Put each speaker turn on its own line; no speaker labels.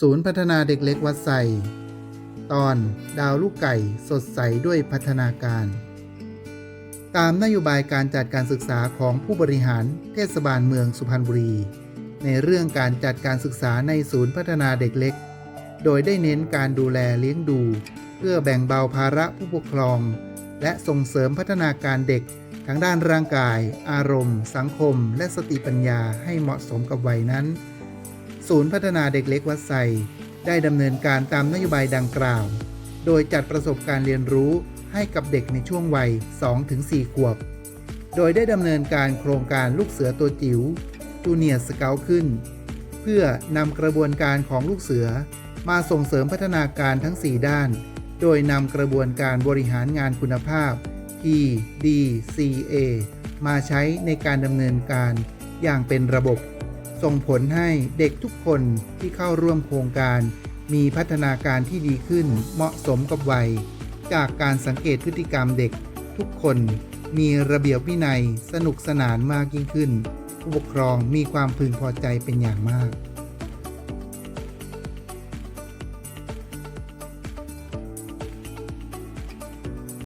ศูนย์พัฒนาเด็กเล็กวัดไซตอนดาวลูกไก่สดใสด้วยพัฒนาการ ตามนโยบายการจัดการศึกษาของผู้บริหารเทศบาลเมืองสุพรรณบุรี ในเรื่องการจัดการศึกษาในศูนย์พัฒนาเด็กเล็ก โดยได้เน้นการดูแลเลี้ยงดู เพื่อแบ่งเบาภาระผู้ปกครอง และส่งเสริมพัฒนาการเด็กทั้งด้านร่างกาย อารมณ์ สังคม และสติปัญญาให้เหมาะสมกับวัยนั้น ศูนย์พัฒนาเด็กเล็กวัดไซได้ดำเนินการตามนโยบายดังกล่าว โดยจัดประสบการณ์เรียนรู้ให้กับเด็กในช่วงวัย 2-4 ขวบ โดยได้ดำเนินการโครงการลูกเสือตัวจิ๋วจูเนียร์สเกลขึ้น เพื่อนำกระบวนการของลูกเสือมาส่งเสริมพัฒนาการทั้ง 4 ด้าน โดยนำกระบวนการบริหารงานคุณภาพ PDCA มาใช้ในการดำเนินการอย่างเป็นระบบ ส่งผลให้เด็กทุกคนที่เข้าร่วมโครงการ มีพัฒนาการที่ดีขึ้นเหมาะสมกับวัย จากการสังเกตพฤติกรรมเด็กทุกคนมีระเบียบวินัยสนุกสนานมากยิ่งขึ้น ผู้ปกครองมีความพึงพอใจเป็นอย่างมาก